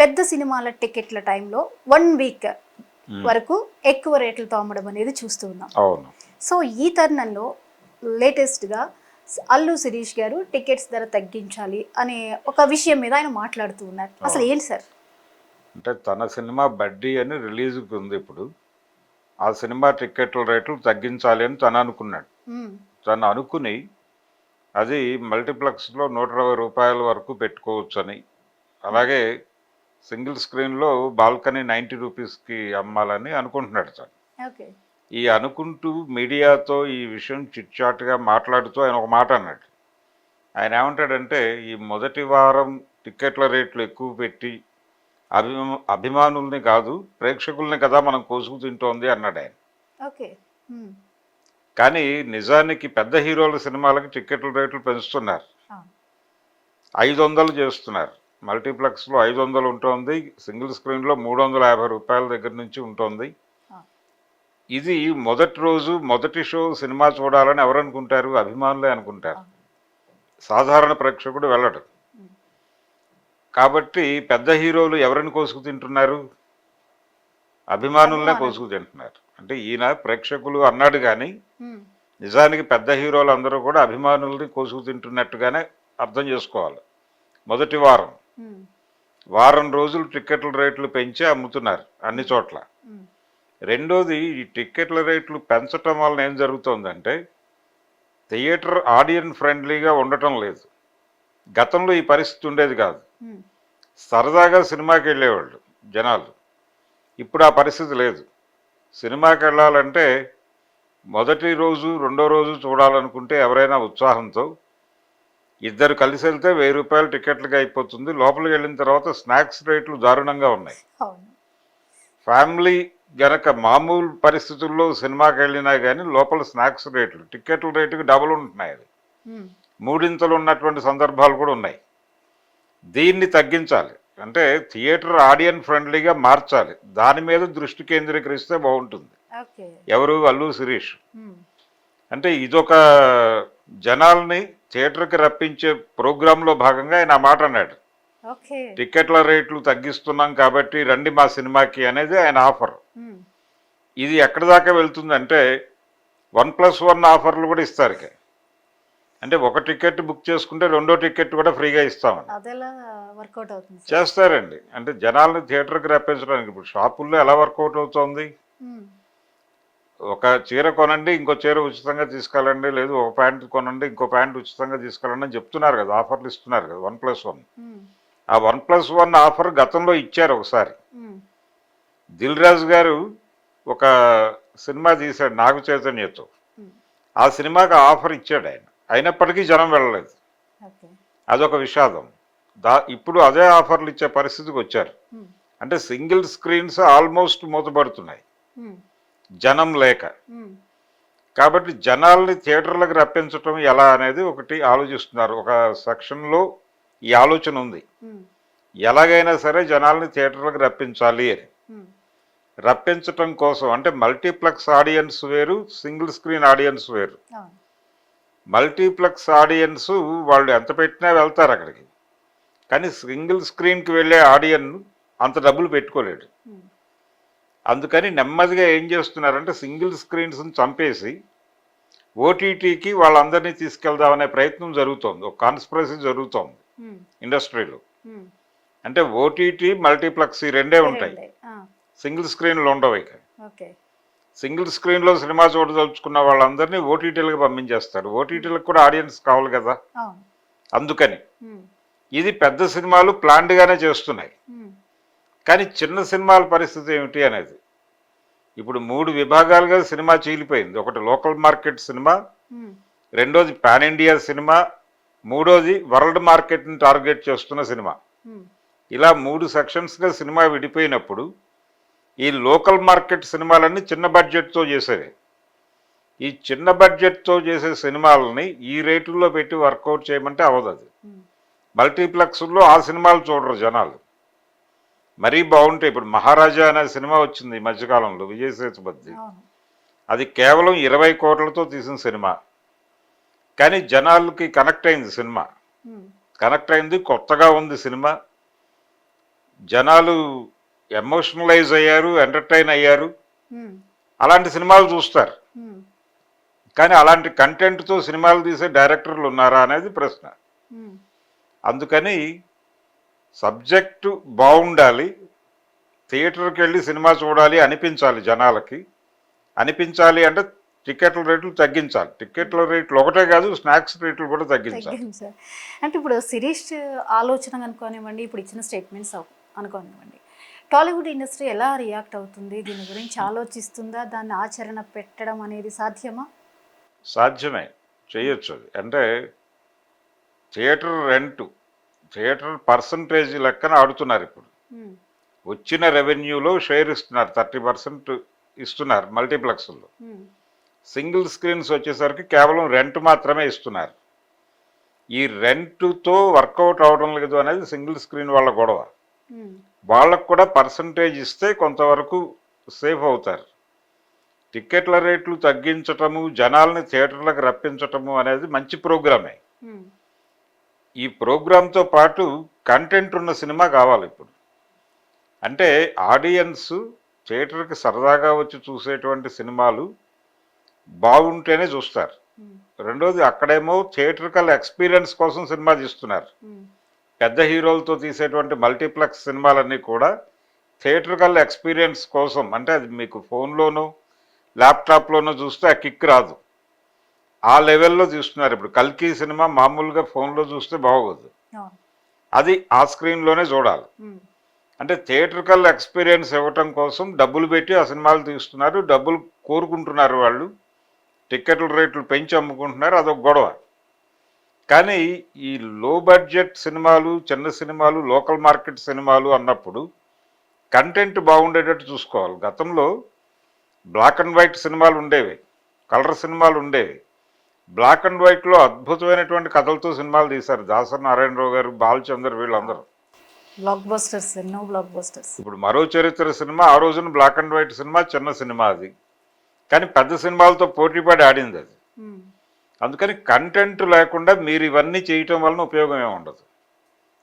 పెద్ద సినిమాల టికెట్ల టైంలో వన్ వీక్ వరకు ఎక్కువ రేట్లతో అమ్మడం అనేది చూస్తూ ఉన్నాం. అవును. సో ఈ తరుణంలో లేటెస్ట్గా అల్లు శిరీష్ గారు టికెట్స్ ధర తగ్గించాలి అనే ఒక విషయం మీద ఆయన మాట్లాడుతూ ఉన్నారు. అసలు ఏంటి సార్? అంటే తన సినిమా బడ్డీ అని రిలీజ్కి ఉంది ఇప్పుడు. ఆ సినిమా టిక్కెట్ల రేట్లు తగ్గించాలి అని తను అనుకున్నాడు. తను అనుకుని అది మల్టీప్లెక్స్లో నూట ఇరవై రూపాయల వరకు పెట్టుకోవచ్చని. అలాగే సింగిల్ స్క్రీన్లో బాల్కనీ నైంటీ రూపీస్కి అమ్మాలని అనుకుంటున్నాడు ఓకే. ఈ అనుకుంటూ మీడియాతో ఈ విషయం చిట్చాట్గా మాట్లాడుతూ ఆయన ఒక మాట అన్నాడు. ఆయన ఏమంటాడంటే ఈ మొదటి వారం టిక్కెట్ల రేట్లు ఎక్కువ పెట్టి అభిమా అభిమానుల్ని కాదు ప్రేక్షకుల్ని కదా మనం కోసుకు తింటోంది అన్నాడు ఆయన. కానీ నిజానికి పెద్ద హీరోల సినిమాలకి టిక్కెట్ల రేట్లు పెంచుతున్నారు. ఐదు వందలు చేస్తున్నారు. మల్టీప్లెక్స్లో ఐదు వందలు ఉంటుంది సింగిల్ స్క్రీన్లో మూడు వందల యాభై రూపాయల దగ్గర నుంచి ఉంటుంది. ఇది మొదటి రోజు మొదటి షో సినిమా చూడాలని ఎవరు అనుకుంటారు అభిమానులే అనుకుంటారు. సాధారణ ప్రేక్షకుడు వెళ్ళడు. కాబట్టి పెద్ద హీరోలు ఎవరిని కోసుకు తింటున్నారు అభిమానులనే అభిమానులు. కోసుకు తింటున్నారు అంటే ఈయన ప్రేక్షకులు అన్నాడు కానీ. నిజానికి పెద్ద హీరోలు అందరూ కూడా అభిమానుల్ని కోసుకు తింటున్నట్టుగానే అర్థం చేసుకోవాలి మొదటి వారం. వారం రోజులు టిక్కెట్ల రేట్లు పెంచి అమ్ముతున్నారు అన్ని చోట్ల. రెండోది ఈ టిక్కెట్ల రేట్లు పెంచటం వలన ఏం జరుగుతోందంటే థియేటర్ ఆడియన్ ఫ్రెండ్లీగా ఉండటం లేదు. గతంలో ఈ పరిస్థితి ఉండేది కాదు. సరదాగా సినిమాకి వెళ్ళేవాళ్ళు జనాలు. ఇప్పుడు ఆ పరిస్థితి లేదు. సినిమాకి వెళ్ళాలంటే మొదటి రోజు రెండో రోజు చూడాలనుకుంటే ఎవరైనా ఉత్సాహంతో ఇద్దరు కలిసి వెళ్తే వెయ్యి రూపాయలు టికెట్లకి అయిపోతుంది. లోపలికి వెళ్ళిన తర్వాత స్నాక్స్ రేట్లు దారుణంగా ఉన్నాయి. ఫ్యామిలీ గనక మామూలు పరిస్థితుల్లో సినిమాకి వెళ్ళినా కానీ లోపల స్నాక్స్ రేట్లు టికెట్ల రేటుకి డబుల్ ఉంటున్నాయి అది. మూడింతలు ఉన్నటువంటి సందర్భాలు కూడా ఉన్నాయి. దీన్ని తగ్గించాలి. అంటే థియేటర్ ఆడియన్ ఫ్రెండ్లీగా మార్చాలి. దాని మీద దృష్టి కేంద్రీకరిస్తే బాగుంటుంది. ఎవరు? అల్లు శిరీష్. అంటే ఇదొక జనాల్ని థియేటర్కి రప్పించే ప్రోగ్రాంలో భాగంగా ఆయన ఆ మాట అన్నాడు. టికెట్ల రేట్లు తగ్గిస్తున్నాం కాబట్టి రండి మా సినిమాకి అనేది ఆయన ఆఫర్. ఇది ఎక్కడి దాకా వెళ్తుందంటే వన్ ప్లస్ వన్ ఆఫర్లు కూడా ఇస్తారు ఇక. అంటే ఒక టికెట్ బుక్ చేసుకుంటే రెండో టికెట్ కూడా ఫ్రీగా ఇస్తామని. చేస్తారండి. అంటే జనాల్ని థియేటర్కి రప్పించడానికి ఇప్పుడు షాపుల్లో ఎలా వర్కౌట్ అవుతుంది. ఒక చీర కొనండి ఇంకో చీర ఉచితంగా తీసుకెళ్ళండి లేదు ఒక ప్యాంట్ కొనండి ఇంకో ప్యాంట్ ఉచితంగా తీసుకెళ్ళండి అని చెప్తున్నారు కదా ఆఫర్లు ఇస్తున్నారు కదా వన్ ప్లస్ వన్. ఆ వన్ ప్లస్ వన్ ఆఫర్ గతంలో ఇచ్చారు ఒకసారి. దిల్ రాజు గారు ఒక సినిమా తీశాడు నాగ చైతన్యతో. ఆ సినిమాకి ఆఫర్ ఇచ్చాడు ఆయన అయినప్పటికీ జనం వెళ్ళలేదు అదొక విషాదం దా ఇప్పుడు అదే ఆఫర్లు ఇచ్చే పరిస్థితికి వచ్చారు. అంటే సింగిల్ స్క్రీన్స్ ఆల్మోస్ట్ మూతపడుతున్నాయి. జనం లేక. కాబట్టి జనాల్ని థియేటర్లకు రప్పించటం ఎలా అనేది ఒకటి ఆలోచిస్తున్నారు ఒక సెక్షన్లో ఈ ఆలోచన ఉంది. ఎలాగైనా సరే జనాల్ని థియేటర్లకు రప్పించాలి అని. రప్పించటం కోసం అంటే మల్టీప్లెక్స్ ఆడియన్స్ వేరు సింగిల్ స్క్రీన్ ఆడియన్స్ వేరు మల్టీప్లెక్స్ ఆడియన్స్ వాళ్ళు ఎంత పెట్టినా వెళ్తారు అక్కడికి కానీ సింగిల్ స్క్రీన్కి వెళ్ళే ఆడియన్ అంత డబ్బులు పెట్టుకోలేడు. అందుకని నెమ్మదిగా ఏం చేస్తున్నారంటే సింగిల్ స్క్రీన్స్ని చంపేసి ఓటీటీకి వాళ్ళందరినీ తీసుకెళ్దామనే ప్రయత్నం జరుగుతోంది. ఒక కాన్స్పిరసీ జరుగుతోంది. ఇండస్ట్రీలో. అంటే ఓటీటీ మల్టీప్లెక్స్ ఈ రెండే ఉంటాయి. సింగిల్ స్క్రీన్లు ఉండవు ఇక. సింగిల్ స్క్రీన్లో సినిమా చూడదలుచుకున్న వాళ్ళందరినీ ఓటీటీలకు పంపించేస్తారు. ఓటీటీలకు కూడా ఆడియన్స్ కావాలి కదా. అందుకని. ఇది పెద్ద సినిమాలు ప్లాన్డ్గానే చేస్తున్నాయి. కానీ చిన్న సినిమాల పరిస్థితి ఏమిటి అనేది ఇప్పుడు మూడు విభాగాలుగా సినిమా చీలిపోయింది ఒకటి లోకల్ మార్కెట్ సినిమా. రెండోది పాన్ ఇండియా సినిమా మూడోది వరల్డ్ మార్కెట్ని టార్గెట్ చేస్తున్న సినిమా. ఇలా మూడు సెక్షన్స్గా సినిమా విడిపోయినప్పుడు ఈ లోకల్ మార్కెట్ సినిమాలన్నీ చిన్న బడ్జెట్తో చేసేవి ఈ చిన్న బడ్జెట్తో చేసే సినిమాలని ఈ రేటుల్లో పెట్టి వర్కౌట్ చేయమంటే అవ్వదు అది. మల్టీప్లెక్స్లో ఆ సినిమాలు చూడరు జనాలు మరీ బాగుంటాయి ఇప్పుడు మహారాజా అనే సినిమా వచ్చింది ఈ మధ్యకాలంలో విజయ్ సేతుపతి అది కేవలం ఇరవై కోట్లతో తీసిన సినిమా. కానీ జనాలకి కనెక్ట్ అయింది సినిమా. కనెక్ట్ అయింది కొత్తగా ఉంది సినిమా. జనాలు ఎమోషనలైజ్ అయ్యారు ఎంటర్టైన్ అయ్యారు. అలాంటి సినిమాలు చూస్తారు. కానీ అలాంటి కంటెంట్తో సినిమాలు తీసే డైరెక్టర్లు ఉన్నారా అనేది ప్రశ్న. అందుకని సబ్జెక్టు బాగుండాలి థియేటర్కి వెళ్ళి సినిమా చూడాలి అనిపించాలి జనాలకి. అనిపించాలి అంటే టికెట్ల రేట్లు తగ్గించాలి. టికెట్ల రేట్లు ఒకటే కాదు స్నాక్స్ రేట్లు కూడా తగ్గించాలి. అంటే ఇప్పుడు శిరీష్ ఆలోచన అనుకోనివ్వండి ఇప్పుడు ఇచ్చిన స్టేట్మెంట్స్ అనుకోనివ్వండి. టాలీవుడ్ ఇండస్ట్రీ ఎలా రియాక్ట్ అవుతుంది? దీని గురించి ఆలోచిస్తుందా? దాన్ని ఆచరణ పెట్టడం అనేది సాధ్యమా? సాధ్యమే. చేయొచ్చు అంటే థియేటర్ రెంట్ థియేటర్ పర్సంటేజ్ లెక్కన ఆడుతున్నారు ఇప్పుడు. వచ్చిన రెవెన్యూలో షేర్ ఇస్తున్నారు థర్టీ పర్సెంట్ ఇస్తున్నారు మల్టీప్లెక్స్లో. సింగిల్ స్క్రీన్స్ వచ్చేసరికి కేవలం రెంట్ మాత్రమే ఇస్తున్నారు. ఈ రెంట్తో వర్కౌట్ అవడం లేదు అనేది సింగిల్ స్క్రీన్ వాళ్ళ గొడవ. వాళ్ళకు కూడా పర్సంటేజ్ ఇస్తే కొంతవరకు సేఫ్ అవుతారు. టిక్కెట్ల రేట్లు తగ్గించటము జనాల్ని థియేటర్లకు రప్పించటము అనేది మంచి ప్రోగ్రామే. ఈ ప్రోగ్రాంతో పాటు కంటెంట్ ఉన్న సినిమా కావాలి ఇప్పుడు. అంటే ఆడియన్స్ థియేటర్కి సరదాగా వచ్చి చూసేటువంటి సినిమాలు బాగుంటేనే చూస్తారు. రెండోది అక్కడేమో థియేటర్కల్ ఎక్స్పీరియన్స్ కోసం సినిమా తీస్తున్నారు. పెద్ద హీరోలతో తీసేటువంటి మల్టీప్లెక్స్ సినిమాలన్నీ కూడా థియేటర్కల్ ఎక్స్పీరియన్స్ కోసం అంటే అది మీకు ఫోన్లోనూ ల్యాప్టాప్లోనూ చూస్తే ఆ కిక్ రాదు. ఆ లెవెల్లో చూస్తున్నారు. ఇప్పుడు కల్కి సినిమా మామూలుగా ఫోన్లో చూస్తే బాగోదు. అది ఆ స్క్రీన్లోనే చూడాలి. అంటే థియేటర్కల్ ఎక్స్పీరియన్స్ ఇవ్వటం కోసం డబ్బులు పెట్టి ఆ సినిమాలు తీస్తున్నారు. డబ్బులు కోరుకుంటున్నారు వాళ్ళు. టిక్కెట్ల రేట్లు పెంచి అమ్ముకుంటున్నారు. అదొక గొడవ. కానీ ఈ లో బడ్జెట్ సినిమాలు చిన్న సినిమాలు లోకల్ మార్కెట్ సినిమాలు అన్నప్పుడు కంటెంట్ బాగుండేటట్టు చూసుకోవాలి. గతంలో బ్లాక్ అండ్ వైట్ సినిమాలు ఉండేవి. కలర్ సినిమాలు ఉండేవి. బ్లాక్ అండ్ వైట్లో అద్భుతమైనటువంటి కథలతో సినిమాలు తీశారు. దాసరి నారాయణరావు గారు బాలచందర్ వీళ్ళందరూ. బ్లాక్ బస్టర్స్ ఎన్నో బ్లాక్ బస్టర్స్ ఇప్పుడు మరో చరిత్ర సినిమా ఆ రోజున బ్లాక్ అండ్ వైట్ సినిమా చిన్న సినిమా అది. కానీ పెద్ద సినిమాలతో పోటీపడి ఆడింది అది. ఉమ్, అందుకని కంటెంట్ లేకుండా మీరు ఇవన్నీ చేయటం వలన ఉపయోగం ఏమి ఉండదు.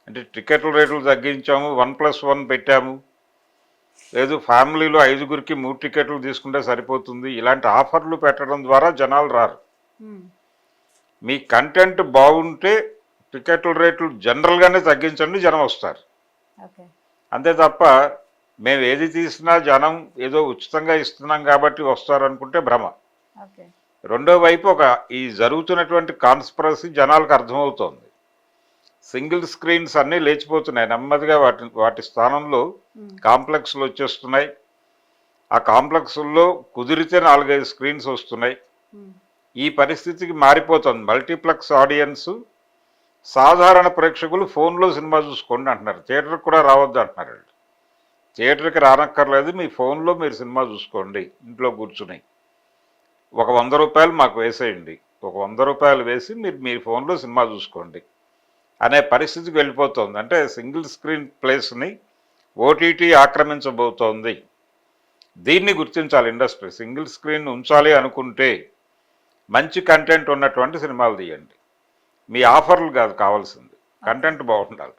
అంటే టికెట్ల రేట్లు తగ్గించాము వన్ ప్లస్ వన్ పెట్టాము. లేదు ఫ్యామిలీలో ఐదుగురికి మూడు టికెట్లు తీసుకుంటే సరిపోతుంది. ఇలాంటి ఆఫర్లు పెట్టడం ద్వారా జనాలు రారు. ఉమ్, మీ కంటెంట్ బాగుంటే టికెట్ల రేట్లు జనరల్గానే తగ్గించండి జనం వస్తారు. అంతే తప్ప మేము ఏది తీసినా జనం ఏదో ఉచితంగా ఇస్తున్నాం కాబట్టి వస్తారనుకుంటే భ్రమ. ఓకే. రెండో వైపు ఒక ఈ జరుగుతున్నటువంటి కాన్స్పరసీ జనాలకు అర్థమవుతోంది. సింగిల్ స్క్రీన్స్ అన్నీ లేచిపోతున్నాయి. నెమ్మదిగా వాటి వాటి స్థానంలో కాంప్లెక్స్లు వచ్చేస్తున్నాయి. ఆ కాంప్లెక్స్ల్లో కుదిరితే నాలుగైదు స్క్రీన్స్ వస్తున్నాయి. ఈ పరిస్థితికి మారిపోతుంది. మల్టీప్లెక్స్ ఆడియన్స్ సాధారణ ప్రేక్షకులు ఫోన్లో సినిమా చూసుకోండి అంటున్నారు. థియేటర్కి కూడా రావద్దు అంటున్నారు వాళ్ళు. థియేటర్కి రానక్కర్లేదు మీ ఫోన్లో మీరు సినిమా చూసుకోండి ఇంట్లో కూర్చుని. ఒక వంద రూపాయలు మాకు వేసేయండి. ఒక వంద రూపాయలు వేసి మీరు మీ ఫోన్లో సినిమా చూసుకోండి అనే పరిస్థితికి వెళ్ళిపోతుంది. అంటే సింగిల్ స్క్రీన్ ప్లేస్ని ఓటీటీ ఆక్రమించబోతోంది. దీన్ని గుర్తించాలి ఇండస్ట్రీ. సింగిల్ స్క్రీన్ ఉంచాలి అనుకుంటే మంచి కంటెంట్ ఉన్నటువంటి సినిమాలు తీయండి. మీ ఆఫర్లు కాదు కావాల్సింది. కంటెంట్ బాగుండాలి.